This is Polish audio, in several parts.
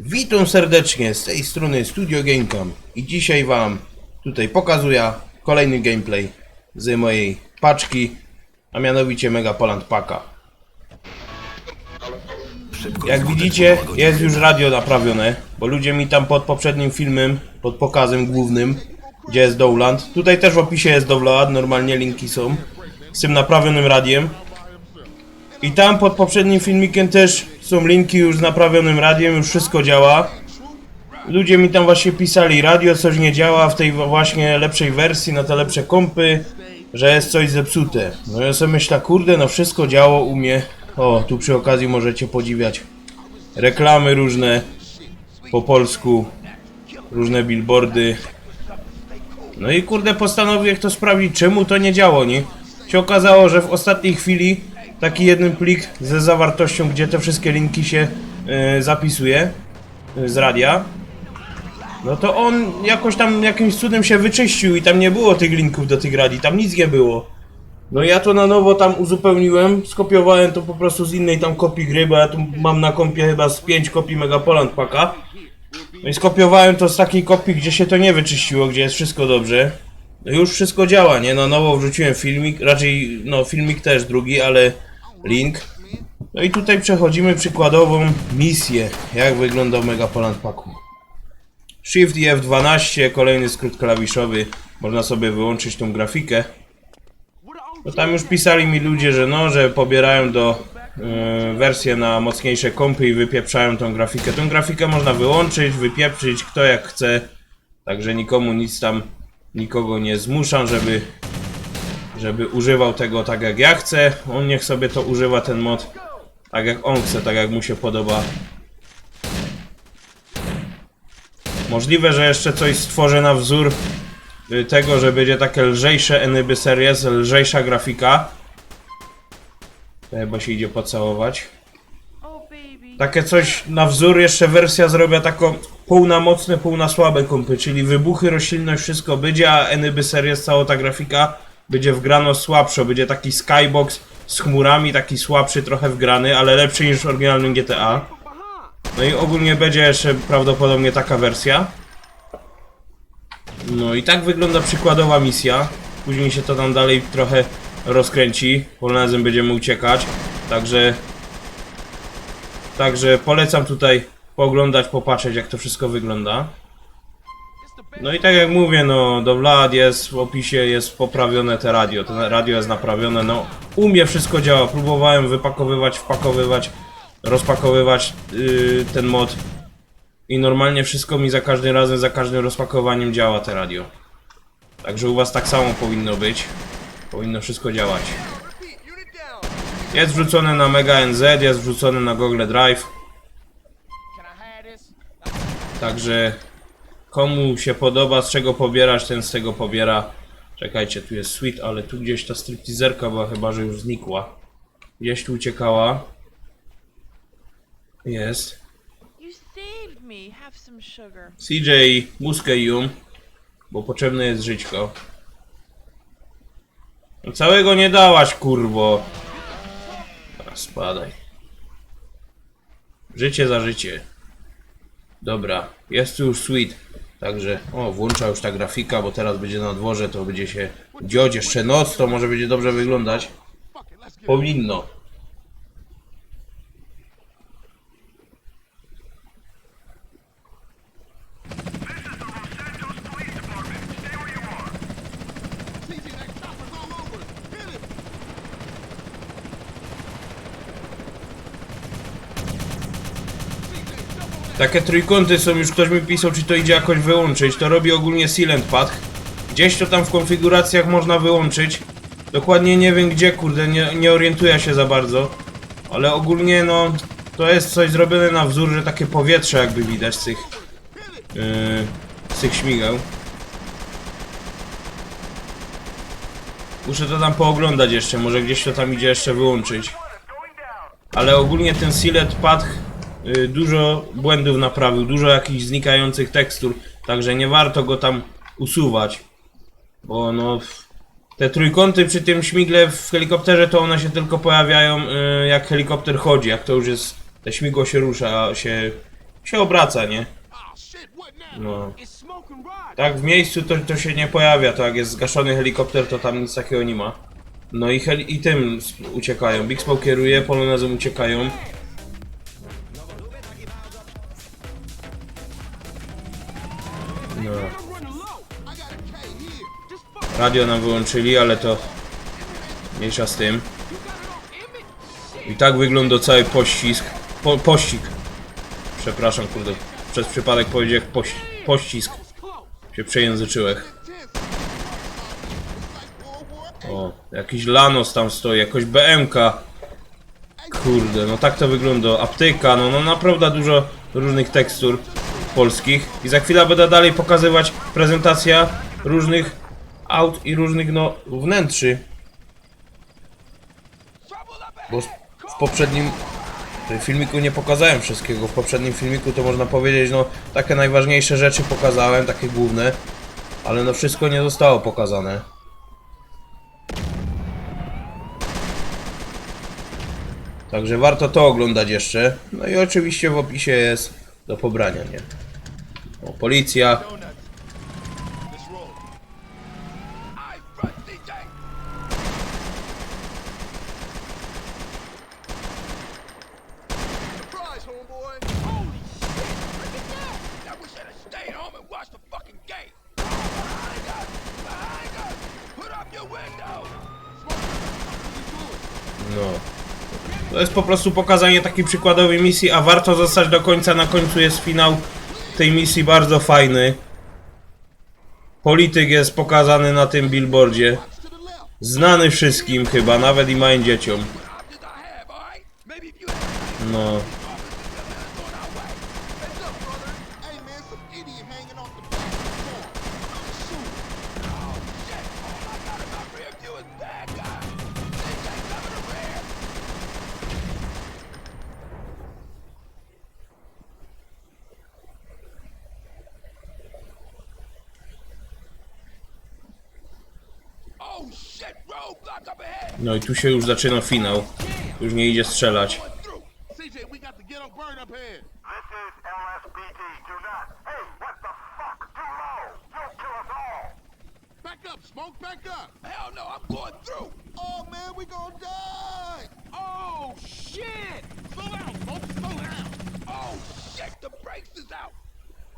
Witam serdecznie z tej strony Studio Gamecam i dzisiaj wam tutaj pokazuję kolejny gameplay z mojej paczki, a mianowicie Mega Poland Paka. Jak widzicie jest już radio naprawione, bo ludzie mi tam pod poprzednim filmem, pod pokazem głównym, gdzie jest Dowland, tutaj też w opisie jest Dowland, normalnie linki są, z tym naprawionym radiem. I tam pod poprzednim filmikiem też są linki już z naprawionym radiem, już wszystko działa. Ludzie mi tam właśnie pisali, radio coś nie działa w tej właśnie lepszej wersji, na te lepsze kompy, że jest coś zepsute. No ja sobie myślę, kurde, no wszystko działo u mnie. O, tu przy okazji możecie podziwiać reklamy różne po polsku, różne billboardy. No i kurde postanowiłem to sprawdzić, czemu to nie działo, nie? Się okazało, że w ostatniej chwili taki jeden plik ze zawartością, gdzie te wszystkie linki się e, zapisuje e, z radia, no to on jakoś tam jakimś cudem się wyczyścił i tam nie było tych linków do tych radii, tam nic nie było. No ja to na nowo tam uzupełniłem, skopiowałem to po prostu z innej tam kopii gry, bo ja tu mam na kompie chyba z 5 kopii Megapoland Paka. No i skopiowałem to z takiej kopii, gdzie się to nie wyczyściło, gdzie jest wszystko dobrze. No już wszystko działa, nie? Na nowo wrzuciłem filmik, raczej no filmik też drugi, ale link. No i tutaj przechodzimy przykładową misję, jak wygląda w Megapoland Paku. Shift i F12, kolejny skrót klawiszowy, można sobie wyłączyć tą grafikę. No tam już pisali mi ludzie, że no, że pobierają do yy, wersję na mocniejsze kompy i wypieprzają tą grafikę. Tą grafikę można wyłączyć, wypieprzyć, kto jak chce. Także nikomu nic tam, nikogo nie zmuszam, żeby, żeby używał tego tak jak ja chcę. On niech sobie to używa, ten mod, tak jak on chce, tak jak mu się podoba. Możliwe, że jeszcze coś stworzę na wzór y, tego, że będzie takie lżejsze Anyby Series, lżejsza grafika. To chyba się idzie pocałować. Takie coś na wzór, jeszcze wersja zrobię taką pół na mocne, pół na słabe kompy, czyli wybuchy, roślinność, wszystko będzie, a Anyby Series, cała ta grafika będzie wgrano słabszo, będzie taki skybox z chmurami, taki słabszy trochę wgrany, ale lepszy niż w oryginalnym GTA. No i ogólnie będzie jeszcze prawdopodobnie taka wersja. No i tak wygląda przykładowa misja. Później się to tam dalej trochę rozkręci. Polonezem będziemy uciekać. Także... Także polecam tutaj pooglądać, popatrzeć jak to wszystko wygląda. No i tak jak mówię, no do Vlad jest w opisie, jest poprawione te radio. To radio jest naprawione, no u mnie wszystko działa. Próbowałem wypakowywać, wpakowywać, rozpakowywać yy, ten mod. I normalnie wszystko mi za każdym razem, za każdym rozpakowaniem działa te radio. Także u was tak samo powinno być. Powinno wszystko działać. Jest wrzucone na Mega NZ, jest wrzucone na Google Drive. Także komu się podoba, z czego pobierać, ten z tego pobiera. Czekajcie, tu jest suite, ale tu gdzieś ta stripteaserka była chyba, że już znikła. Gdzieś tu uciekała. Jest. CJ Muskejum, bo potrzebne jest żyćko. No całego nie dałaś, kurwo. Teraz spadaj. Życie za życie. Dobra, jest tu już sweet. Także, o, włącza już ta grafika, bo teraz będzie na dworze, to będzie się dzioć jeszcze noc, to może będzie dobrze wyglądać. Powinno. Takie trójkąty są, już ktoś mi pisał, czy to idzie jakoś wyłączyć. To robi ogólnie Silent Path. Gdzieś to tam w konfiguracjach można wyłączyć. Dokładnie nie wiem gdzie, kurde, nie, nie orientuję się za bardzo. Ale ogólnie, no, to jest coś zrobione na wzór, że takie powietrze jakby widać z tych... Yy, z tych śmigeł. Muszę to tam pooglądać jeszcze, może gdzieś to tam idzie jeszcze wyłączyć. Ale ogólnie ten Silent Path dużo błędów naprawił, dużo jakichś znikających tekstur, także nie warto go tam usuwać. Bo no, te trójkąty przy tym śmigle w helikopterze to one się tylko pojawiają y, jak helikopter chodzi, jak to już jest, te śmigło się rusza, się się obraca, nie? No. Tak w miejscu to, to się nie pojawia, to jak jest zgaszony helikopter, to tam nic takiego nie ma. No i, i tym uciekają. Big Smoke kieruje, polonezem uciekają. Radio nam wyłączyli, ale to mniejsza z tym. I tak wygląda cały pościsk. Po, pościg. Przepraszam, kurde. Przez przypadek powiedziałem poś, pościsk. Się przejęzyczyłem. O, jakiś Lanos tam stoi, jakoś BMK. Kurde, no tak to wygląda. Apteka, no, no naprawdę dużo różnych tekstur polskich. I za chwilę będę dalej pokazywać prezentacja różnych aut i różnych, no, wnętrzy. Bo w poprzednim filmiku nie pokazałem wszystkiego. W poprzednim filmiku to można powiedzieć, no, takie najważniejsze rzeczy pokazałem, takie główne. Ale no wszystko nie zostało pokazane. Także warto to oglądać jeszcze. No i oczywiście w opisie jest do pobrania, nie? O, policja. No. To jest po prostu pokazanie takiej przykładowej misji, a warto zostać do końca. Na końcu jest finał tej misji bardzo fajny. Polityk jest pokazany na tym billboardzie. Znany wszystkim chyba, nawet i małym dzieciom. Options Slow down, smoke, slow down! Oh shit, the brakes is out!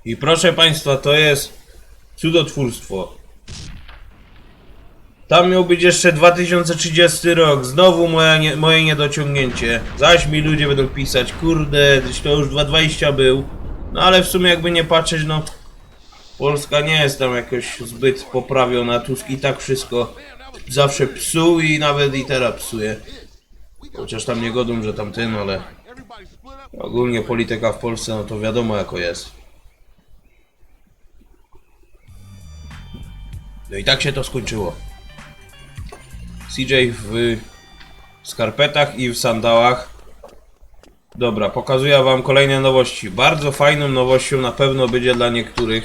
I proszę Państwa, to jest cudotwórstwo. Tam miał być jeszcze 2030 rok. Znowu moja nie, moje niedociągnięcie. Zaś mi ludzie będą pisać, kurde, to już 220 był. No ale w sumie jakby nie patrzeć, no... Polska nie jest tam jakoś zbyt poprawiona. Tusk i tak wszystko zawsze psuł i nawet i teraz psuje. Chociaż tam nie godą, że tamten, ale... Ogólnie polityka w Polsce, no to wiadomo jako jest. No i tak się to skończyło. CJ w skarpetach i w sandałach. Dobra, pokazuję wam kolejne nowości. Bardzo fajną nowością na pewno będzie dla niektórych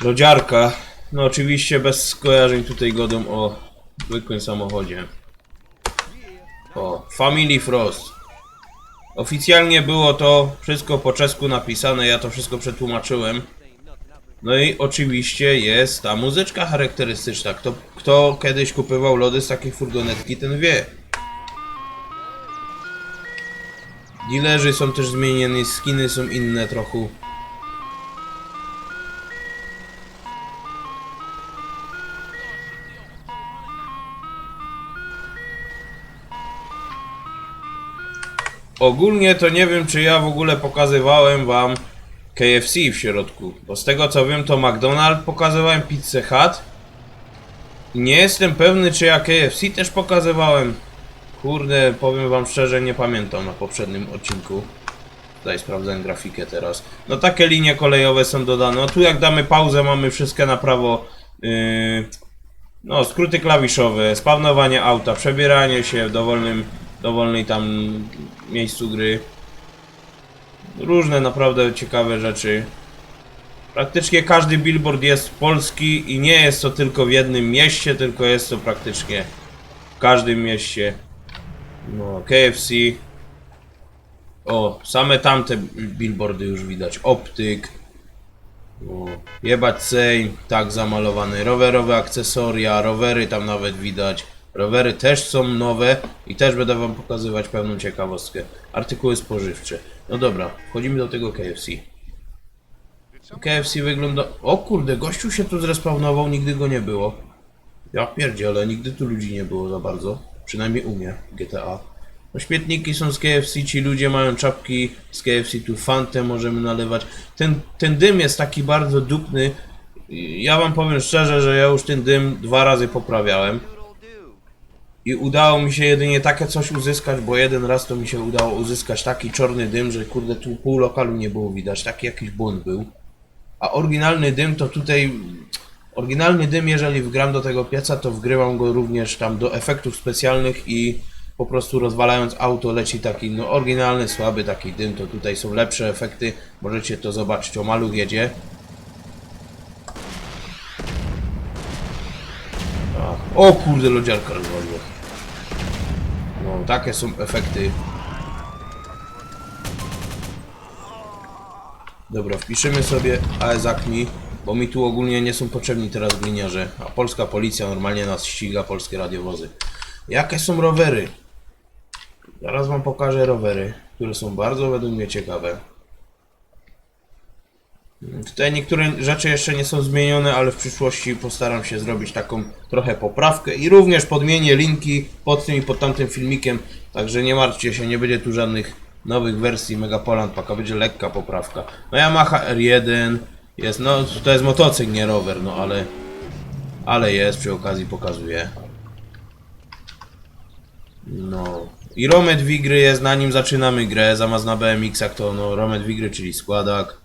lodziarka. No oczywiście bez skojarzeń tutaj godą o zwykłym samochodzie. O, Family Frost. Oficjalnie było to wszystko po czesku napisane, ja to wszystko przetłumaczyłem. No i oczywiście jest ta muzyczka charakterystyczna. Kto, kto kiedyś kupował lody z takiej furgonetki, ten wie. Dealerzy są też zmienieni, skiny są inne trochę. Ogólnie to nie wiem, czy ja w ogóle pokazywałem wam KFC w środku. Bo z tego co wiem, to McDonald's pokazywałem Pizza Hut. Nie jestem pewny, czy ja KFC też pokazywałem. Kurde, powiem wam szczerze, nie pamiętam na poprzednim odcinku. Tutaj sprawdzę grafikę teraz. No takie linie kolejowe są dodane. No tu jak damy pauzę, mamy wszystkie na prawo. Yy, no, skróty klawiszowe, spawnowanie auta, przebieranie się w dowolnym, dowolnej tam miejscu gry. Różne naprawdę ciekawe rzeczy. Praktycznie każdy billboard jest polski i nie jest to tylko w jednym mieście, tylko jest to praktycznie w każdym mieście. No, KFC. O, same tamte billboardy już widać. Optyk. O, jebać tak zamalowany. Rowerowe akcesoria, rowery tam nawet widać. Rowery też są nowe i też będę wam pokazywać pewną ciekawostkę. Artykuły spożywcze. No dobra, wchodzimy do tego KFC. KFC wygląda... O kurde, gościu się tu zrespawnował, nigdy go nie było. Ja pierdzielę, nigdy tu ludzi nie było za bardzo. Przynajmniej u mnie, GTA. No śmietniki są z KFC, ci ludzie mają czapki z KFC, tu fantę możemy nalewać. Ten, ten dym jest taki bardzo dupny. Ja wam powiem szczerze, że ja już ten dym dwa razy poprawiałem. I udało mi się jedynie takie coś uzyskać, bo jeden raz to mi się udało uzyskać taki czarny dym, że kurde tu pół lokalu nie było widać, taki jakiś błąd był. A oryginalny dym to tutaj. Oryginalny dym, jeżeli wgram do tego pieca, to wgrywam go również tam do efektów specjalnych i po prostu rozwalając auto leci taki no oryginalny, słaby taki dym, to tutaj są lepsze efekty. Możecie to zobaczyć, o maluch jedzie. O kurde, lodziarka rozwaliła. No, takie są efekty. Dobra, wpiszemy sobie AESACMI, bo mi tu ogólnie nie są potrzebni teraz gliniarze, a polska policja normalnie nas ściga, polskie radiowozy. Jakie są rowery? Zaraz wam pokażę rowery, które są bardzo według mnie ciekawe. Tutaj niektóre rzeczy jeszcze nie są zmienione, ale w przyszłości postaram się zrobić taką trochę poprawkę i również podmienię linki pod tym i pod tamtym filmikiem, także nie martwcie się, nie będzie tu żadnych nowych wersji Megapoland Paka, będzie lekka poprawka. No Yamaha R1 jest, no to jest motocykl, nie rower, no ale ale jest, przy okazji pokazuję. No. I Romet Wigry jest, na nim zaczynamy grę, zamiast na BMX-ach to no Romet Wigry, czyli składak.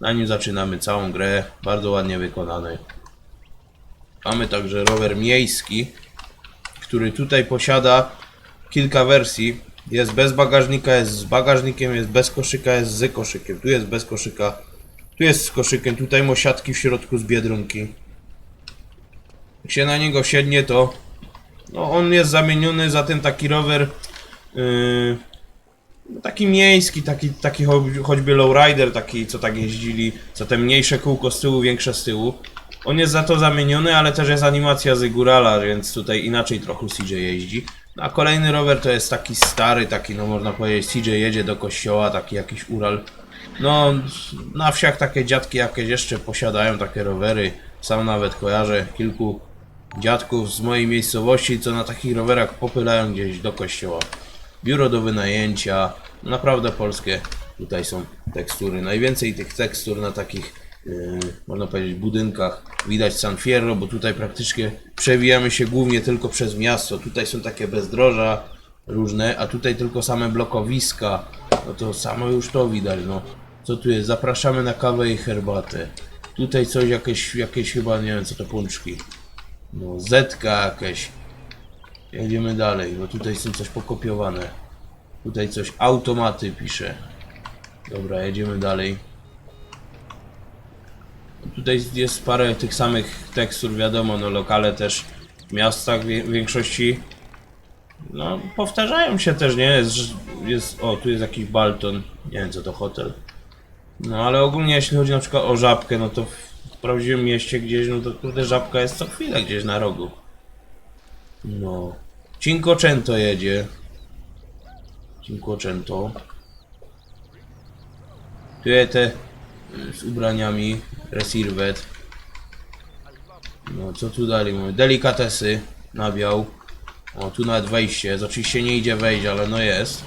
Na nim zaczynamy całą grę, bardzo ładnie wykonany. Mamy także rower miejski, który tutaj posiada kilka wersji. Jest bez bagażnika, jest z bagażnikiem, jest bez koszyka, jest z koszykiem. Tu jest bez koszyka, tu jest z koszykiem, tutaj ma siatki w środku z biedronki. Jak się na niego siednie, to no on jest zamieniony za ten taki rower yy, taki miejski, taki, taki cho- choćby lowrider, taki co tak jeździli, co te mniejsze kółko z tyłu, większe z tyłu. On jest za to zamieniony, ale też jest animacja z górala, więc tutaj inaczej trochę CJ jeździ. No, a kolejny rower to jest taki stary, taki no można powiedzieć CJ jedzie do kościoła, taki jakiś Ural. No na wsiach takie dziadki jakieś jeszcze posiadają takie rowery. Sam nawet kojarzę kilku dziadków z mojej miejscowości, co na takich rowerach popylają gdzieś do kościoła. Biuro do wynajęcia, naprawdę polskie tutaj są tekstury. Najwięcej tych tekstur na takich, yy, można powiedzieć, budynkach widać San Fierro, bo tutaj praktycznie przewijamy się głównie tylko przez miasto. Tutaj są takie bezdroża różne, a tutaj tylko same blokowiska. No to samo już to widać, no. Co tu jest? Zapraszamy na kawę i herbatę. Tutaj coś, jakieś, jakieś chyba, nie wiem co to pączki. No, zetka jakieś. Jedziemy dalej, bo tutaj są coś pokopiowane. Tutaj coś automaty pisze. Dobra, jedziemy dalej. Tutaj jest parę tych samych tekstur, wiadomo, no lokale też w miastach w większości no powtarzają się też, nie? Jest, jest, o, tu jest jakiś Balton, nie wiem co to hotel. No ale ogólnie jeśli chodzi na przykład o żabkę, no to w prawdziwym mieście gdzieś, no to kurde żabka jest co chwilę gdzieś na rogu. No. Cinquecento jedzie. Cinquecento. Tu je te y, z ubraniami. Resirvet. No co tu dalej? Delikatesy. Nabiał. O, tu nawet wejście. Oczywiście nie idzie wejść, ale no jest.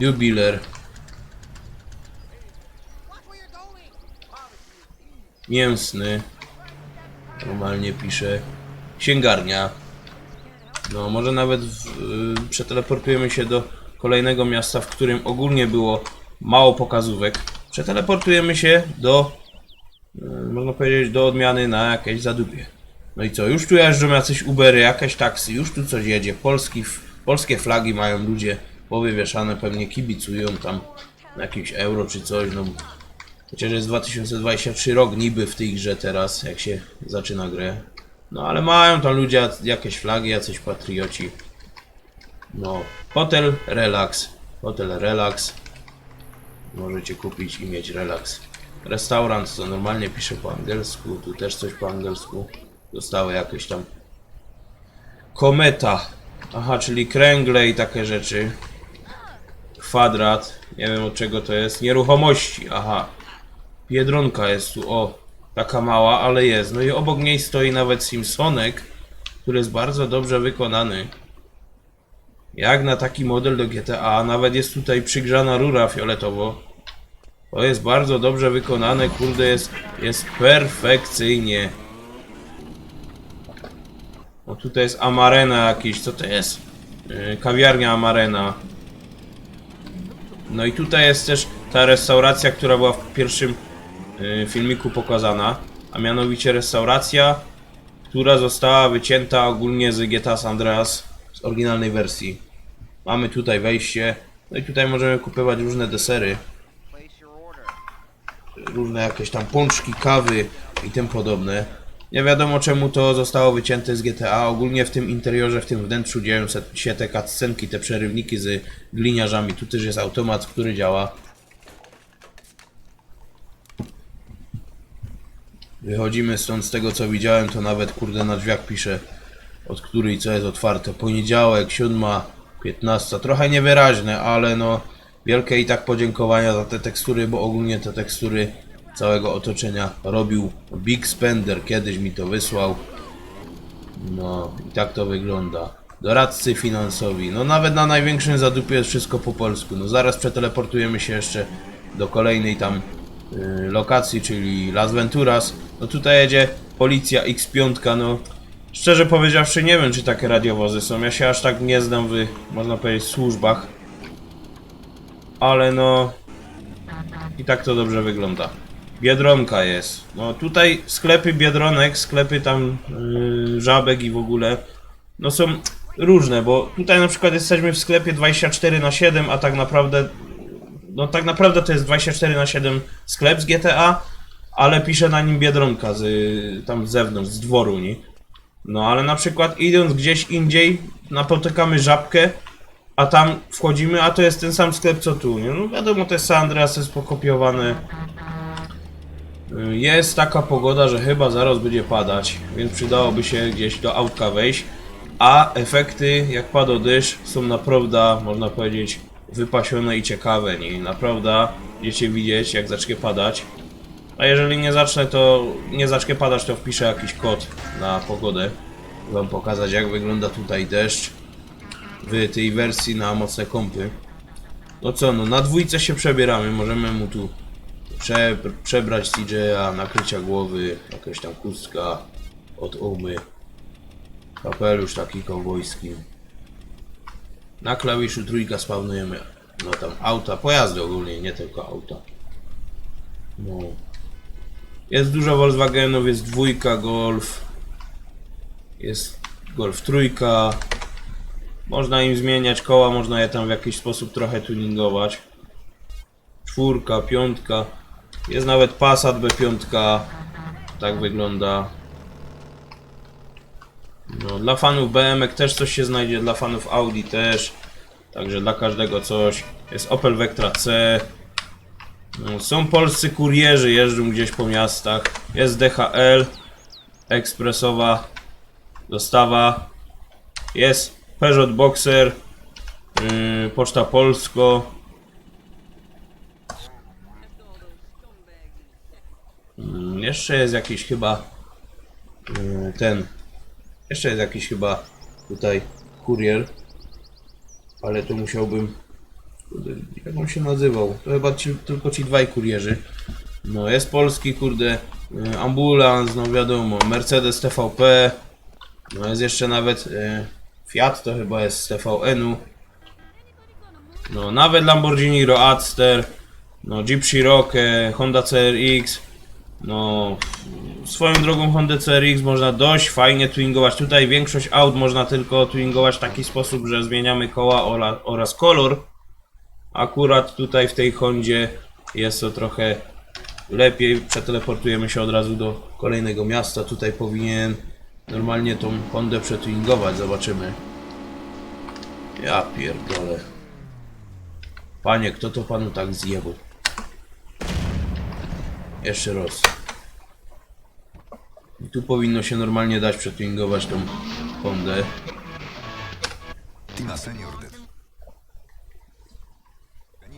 Jubiler. Mięsny. Normalnie pisze. Księgarnia. No, może nawet w, y, przeteleportujemy się do kolejnego miasta, w którym ogólnie było mało pokazówek. Przeteleportujemy się do, y, można powiedzieć, do odmiany na jakieś zadupie. No i co, już tu jeżdżą jacyś Ubery, jakieś taksy, już tu coś jedzie. Polski, polskie flagi mają ludzie powywieszane, pewnie kibicują tam na jakimś euro czy coś, no Chociaż jest 2023 rok niby w tej grze teraz, jak się zaczyna grę. No ale mają tam ludzie jakieś flagi, jacyś patrioci. No, hotel Relax. Hotel Relax. Możecie kupić i mieć relaks. Restaurant, co normalnie pisze po angielsku, tu też coś po angielsku. Zostały jakieś tam. Kometa. Aha, czyli kręgle i takie rzeczy. Kwadrat. Nie wiem od czego to jest. Nieruchomości. Aha. Biedronka jest tu. O, taka mała, ale jest. No i obok niej stoi nawet Simpsonek, który jest bardzo dobrze wykonany. Jak na taki model do GTA, nawet jest tutaj przygrzana rura fioletowo. To jest bardzo dobrze wykonane, kurde, jest, jest perfekcyjnie. O, tutaj jest Amarena jakiś, co to jest? Yy, kawiarnia Amarena. No i tutaj jest też ta restauracja, która była w pierwszym filmiku pokazana, a mianowicie restauracja, która została wycięta ogólnie z GTA San Andreas z oryginalnej wersji. Mamy tutaj wejście, no i tutaj możemy kupować różne desery, różne jakieś tam pączki, kawy i tym podobne. Nie wiadomo czemu to zostało wycięte z GTA. Ogólnie w tym interiorze, w tym wnętrzu dzieją się te cutscenki, te przerywniki z gliniarzami. Tu też jest automat, który działa. Wychodzimy stąd z tego co widziałem, to nawet kurde na drzwiach pisze od której co jest otwarte. Poniedziałek, siódma, 15. Trochę niewyraźne, ale no wielkie i tak podziękowania za te tekstury, bo ogólnie te tekstury całego otoczenia robił Big Spender. Kiedyś mi to wysłał. No i tak to wygląda. Doradcy finansowi. No nawet na największym zadupie jest wszystko po polsku. No zaraz przeteleportujemy się jeszcze do kolejnej tam lokacji, czyli Las Venturas. No tutaj jedzie policja X5, no szczerze powiedziawszy nie wiem czy takie radiowozy są. Ja się aż tak nie znam w, można powiedzieć, służbach. Ale no i tak to dobrze wygląda. Biedronka jest. No tutaj sklepy Biedronek, sklepy tam yy, Żabek i w ogóle no są różne, bo tutaj na przykład jesteśmy w sklepie 24 na 7, a tak naprawdę no tak naprawdę to jest 24 na 7 sklep z GTA, ale pisze na nim Biedronka z tam z zewnątrz, z dworu, nie? No ale na przykład idąc gdzieś indziej napotykamy Żabkę, a tam wchodzimy, a to jest ten sam sklep co tu, nie? No wiadomo, to jest San Andreas, jest pokopiowane. Y, Jest taka pogoda, że chyba zaraz będzie padać, więc przydałoby się gdzieś do autka wejść. A efekty, jak pada deszcz, są naprawdę, można powiedzieć, wypasione i ciekawe. Nie? Naprawdę będziecie widzieć, jak zacznie padać. A jeżeli nie zacznę, to nie zacznie padać, to wpiszę jakiś kod na pogodę. Wam pokazać, jak wygląda tutaj deszcz w tej wersji na mocne kąpy. No co, no na dwójce się przebieramy, możemy mu tu prze, przebrać CJ'a, nakrycia głowy, jakaś tam chustka od umy, kapelusz taki kowbojski. Na klawiszu trójka spawnujemy, no tam auta, pojazdy ogólnie, nie tylko auta. No. Jest dużo Volkswagenów, jest dwójka Golf, jest Golf trójka. Można im zmieniać koła, można je tam w jakiś sposób trochę tuningować czwórka, piątka. Jest nawet Passat B5. Tak wygląda. No, dla fanów BMW też coś się znajdzie, dla fanów Audi też. Także dla każdego coś. Jest Opel Vectra C. No, są polscy kurierzy, jeżdżą gdzieś po miastach. Jest DHL. Ekspresowa dostawa. Jest Peugeot Boxer. Yy, Poczta Polsko. Mm, Jeszcze jest jakiś chyba mm, ten. Jeszcze jest jakiś chyba tutaj kurier. Ale to musiałbym. Jak on się nazywał? To chyba ci, tylko ci dwaj kurierzy. No jest polski, kurde. y, Ambulans, no wiadomo. Mercedes TVP. No jest jeszcze nawet y, Fiat, to chyba jest z TVN-u. No nawet Lamborghini Roadster. No Jeep Cherokee, Honda CRX. No, swoją drogą Honda CRX można dość fajnie twingować. Tutaj większość aut można tylko twingować w taki sposób, że zmieniamy koła oraz, kolor. Akurat tutaj w tej Hondzie jest to trochę lepiej. Przeteleportujemy się od razu do kolejnego miasta. Tutaj powinien normalnie tą Hondę przetuningować, zobaczymy. Ja pierdolę. Panie, kto to panu tak zjebał? Jeszcze raz. I tu powinno się normalnie dać przetuningować tą Hondę. Tima Senior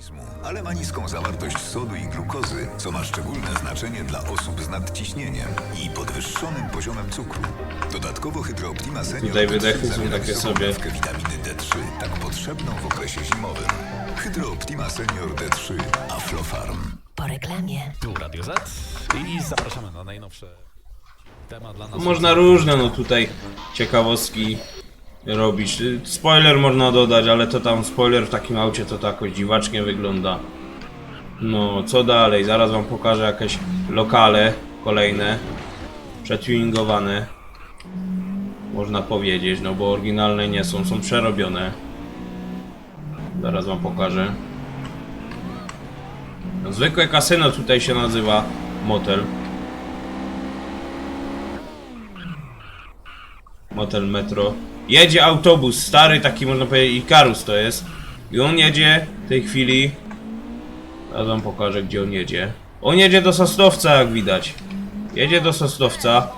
organizmu, ale ma niską zawartość sodu i glukozy, co ma szczególne znaczenie dla osób z nadciśnieniem i podwyższonym poziomem cukru. Dodatkowo Hydrooptima Senior Tutaj D3 wydechy są zawiera takie wysoką sobie. dawkę witaminy D3, tak potrzebną w okresie zimowym. Hydrooptima Senior D3 Aflofarm. Po reklamie. Tu Radio Z i zapraszamy na najnowsze. Można różne no tutaj ciekawostki robić. Spoiler można dodać, ale to tam spoiler w takim aucie to tak dziwacznie wygląda. No, co dalej? Zaraz wam pokażę jakieś lokale kolejne. Przetuningowane. Można powiedzieć, no bo oryginalne nie są, są przerobione. Zaraz wam pokażę. No, zwykłe kasyno tutaj się nazywa motel. Motel Metro. Jedzie autobus, stary taki można powiedzieć Ikarus to jest. I on jedzie w tej chwili. Ja wam pokażę gdzie on jedzie. On jedzie do Sosnowca jak widać. Jedzie do Sosnowca.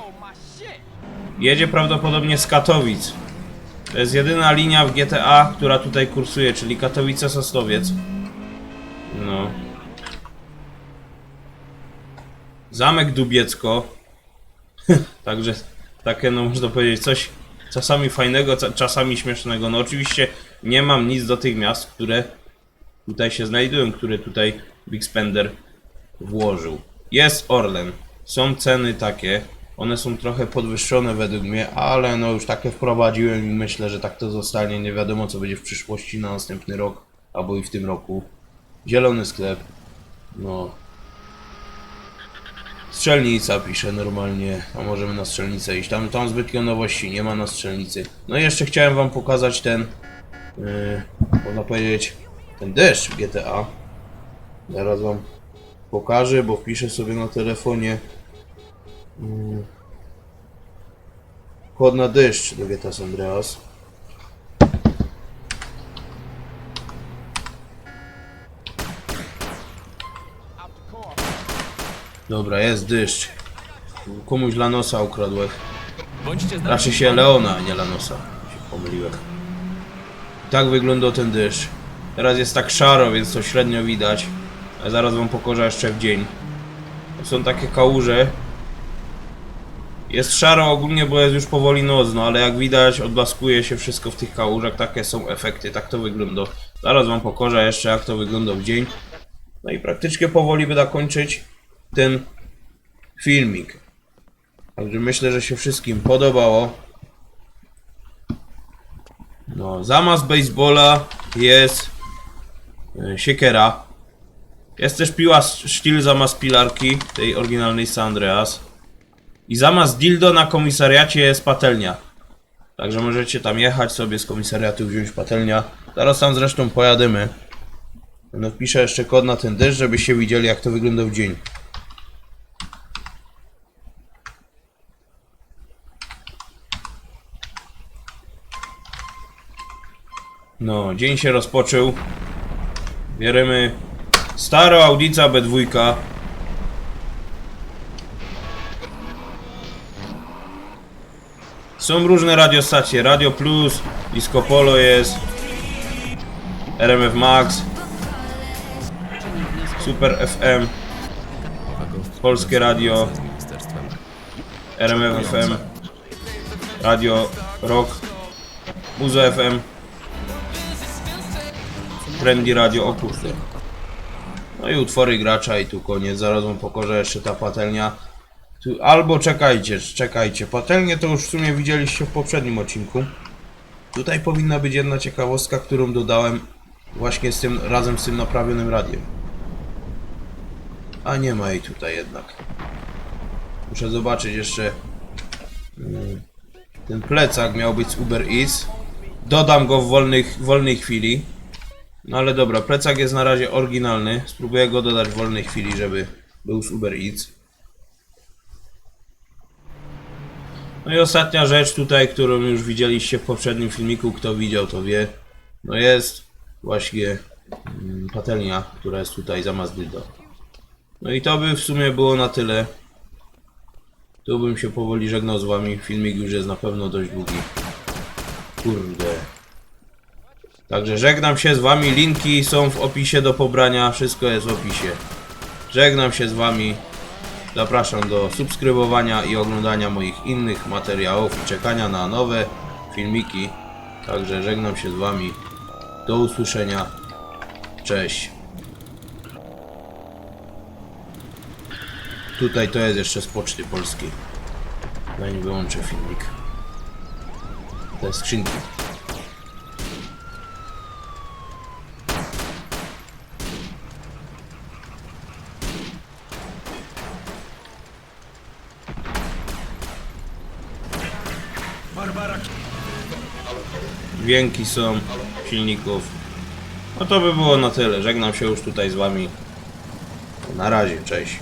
Jedzie prawdopodobnie z Katowic. To jest jedyna linia w GTA, która tutaj kursuje, czyli Katowice-Sosnowiec. No. Zamek Dubiecko. Także takie, no można powiedzieć, coś czasami fajnego, czasami śmiesznego. No oczywiście nie mam nic do tych miast, które tutaj się znajdują, które tutaj Big Spender włożył. Jest Orlen. Są ceny takie. One są trochę podwyższone według mnie, ale no już takie wprowadziłem i myślę, że tak to zostanie. Nie wiadomo co będzie w przyszłości na następny rok, albo i w tym roku. Zielony sklep. No, Strzelnica pisze normalnie, a możemy na strzelnicę iść. Tam, tam zbytnio nowości nie ma na strzelnicy. No i jeszcze chciałem wam pokazać ten, yy, można powiedzieć, ten deszcz w GTA. Zaraz wam pokażę, bo wpiszę sobie na telefonie yy, kod na deszcz do GTA San Andreas. Dobra, jest deszcz. Komuś Lanosa ukradłeś. Bądźcie Raczej się Leona, a nie Lanosa. Się pomyliłem. Tak wyglądał ten deszcz. Teraz jest tak szaro, więc to średnio widać. A zaraz wam pokażę jeszcze w dzień. Są takie kałuże. Jest szaro ogólnie, bo jest już powoli nocno, ale jak widać odblaskuje się wszystko w tych kałużach. Takie są efekty, tak to wygląda. Zaraz wam pokażę jeszcze jak to wygląda w dzień. No i praktycznie powoli będę kończyć ten filmik. Także myślę, że się wszystkim podobało. No, zamiast baseballa jest e, siekiera. Jest też piła sztil zamiast pilarki, tej oryginalnej San Andreas. I zamiast dildo na komisariacie jest patelnia. Także możecie tam jechać sobie z komisariatu wziąć patelnia. Zaraz tam zresztą pojadymy. No wpiszę jeszcze kod na ten deszcz, żebyście widzieli jak to wygląda w dzień. No, dzień się rozpoczął. Bierzemy starą Audica B2. Są różne radiostacje. Radio Plus, Disco Polo jest. RMF Max. Super FM. Polskie Radio. RMF FM. Radio Rock. Muzo FM. Trendy Radio, o kurde. No i utwory gracza i tu koniec, zaraz wam pokażę jeszcze ta patelnia. Tu, albo czekajcie, czekajcie, patelnię to już w sumie widzieliście w poprzednim odcinku. Tutaj powinna być jedna ciekawostka, którą dodałem właśnie z tym, razem z tym naprawionym radiem. A nie ma jej tutaj jednak. Muszę zobaczyć jeszcze mm, ten plecak miał być z Uber Eats. Dodam go w wolnych, wolnej chwili. No ale dobra, plecak jest na razie oryginalny. Spróbuję go dodać w wolnej chwili, żeby był z Uber Eats. No i ostatnia rzecz tutaj, którą już widzieliście w poprzednim filmiku, kto widział to wie. No jest właśnie mm, patelnia, która jest tutaj zamiast dildo. No i to by w sumie było na tyle. Tu bym się powoli żegnał z wami. Filmik już jest na pewno dość długi. Kurde. Także żegnam się z wami. Linki są w opisie do pobrania. Wszystko jest w opisie. Żegnam się z wami. Zapraszam do subskrybowania i oglądania moich innych materiałów i czekania na nowe filmiki. Także żegnam się z wami. Do usłyszenia. Cześć. Tutaj to jest jeszcze z Poczty Polskiej. Zanim wyłączę filmik. Te skrzynki. Dźwięki są silników. No to by było na tyle. Żegnam się już tutaj z wami. Na razie, cześć.